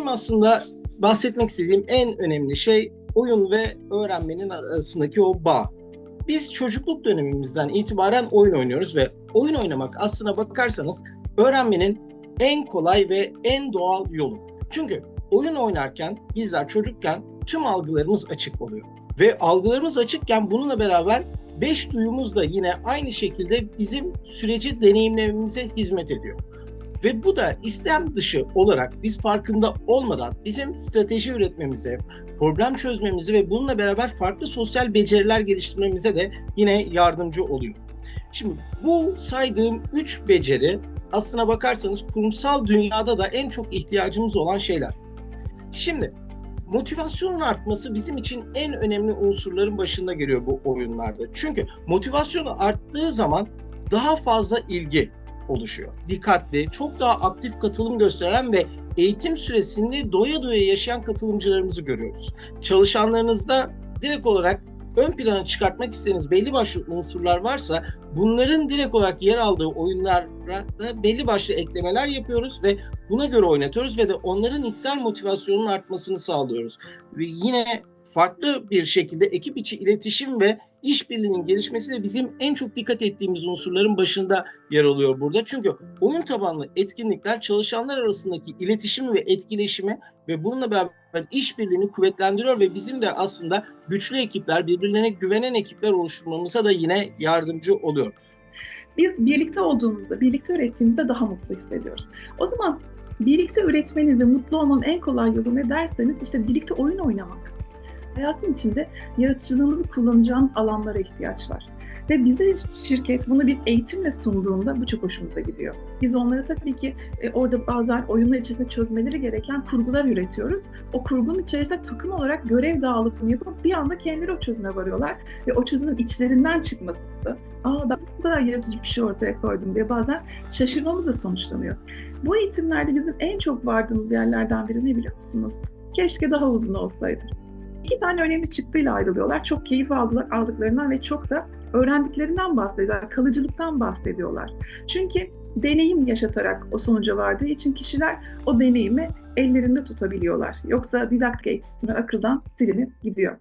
Benim aslında bahsetmek istediğim en önemli şey oyun ve öğrenmenin arasındaki o bağ. Biz çocukluk dönemimizden itibaren oyun oynuyoruz ve oyun oynamak aslına bakarsanız öğrenmenin en kolay ve en doğal yolu. Çünkü oyun oynarken bizler çocukken tüm algılarımız açık oluyor. Ve algılarımız açıkken bununla beraber beş duyumuz da yine aynı şekilde bizim süreci deneyimlememize hizmet ediyor. Ve bu da istem dışı olarak biz farkında olmadan bizim strateji üretmemize, problem çözmemize ve bununla beraber farklı sosyal beceriler geliştirmemize de yine yardımcı oluyor. Şimdi bu saydığım üç beceri aslına bakarsanız kurumsal dünyada da en çok ihtiyacımız olan şeyler. Şimdi motivasyonun artması bizim için en önemli unsurların başında geliyor bu oyunlarda. Çünkü motivasyonu arttığı zaman daha fazla ilgi oluşuyor. Dikkatli, çok daha aktif katılım gösteren ve eğitim süresinde doya doya yaşayan katılımcılarımızı görüyoruz. Çalışanlarınızda direkt olarak ön plana çıkartmak istediğiniz belli başlı unsurlar varsa bunların direkt olarak yer aldığı oyunlara da belli başlı eklemeler yapıyoruz ve buna göre oynatıyoruz ve de onların içsel motivasyonunun artmasını sağlıyoruz. Ve yine farklı bir şekilde ekip içi iletişim ve işbirliğinin gelişmesi de bizim en çok dikkat ettiğimiz unsurların başında yer alıyor burada. Çünkü oyun tabanlı etkinlikler çalışanlar arasındaki iletişimi ve etkileşimi ve bununla beraber işbirliğini kuvvetlendiriyor ve bizim de aslında güçlü ekipler, birbirlerine güvenen ekipler oluşturmamıza da yine yardımcı oluyor. Biz birlikte olduğumuzda, birlikte ürettiğimizde daha mutlu hissediyoruz. O zaman birlikte üretmenin ve mutlu olmanın en kolay yolu ne derseniz işte birlikte oyun oynamak. Hayatın içinde yaratıcılığımızı kullanacağımız alanlara ihtiyaç var. Ve bize şirket bunu bir eğitimle sunduğunda bu çok hoşumuza gidiyor. Biz onlara tabii ki e, orada bazen oyunlar içerisinde çözmeleri gereken kurgular üretiyoruz. O kurgunun içerisinde takım olarak görev dağılımını yapıp bir anda kendileri o çözüme varıyorlar. Ve o çözümün içlerinden çıkması da aa ben bu kadar yaratıcı bir şey ortaya koydum diye bazen şaşırmamızla sonuçlanıyor. Bu eğitimlerde bizim en çok vardığımız yerlerden biri ne biliyor musunuz? Keşke daha uzun olsaydı. İki tane önemli çıktıyla ayrılıyorlar. Çok keyif aldılar, aldıklarından ve çok da öğrendiklerinden bahsediyorlar, kalıcılıktan bahsediyorlar. Çünkü deneyim yaşatarak o sonuca vardığı için kişiler o deneyimi ellerinde tutabiliyorlar. Yoksa didaktik eğitimler akıldan silinip gidiyor.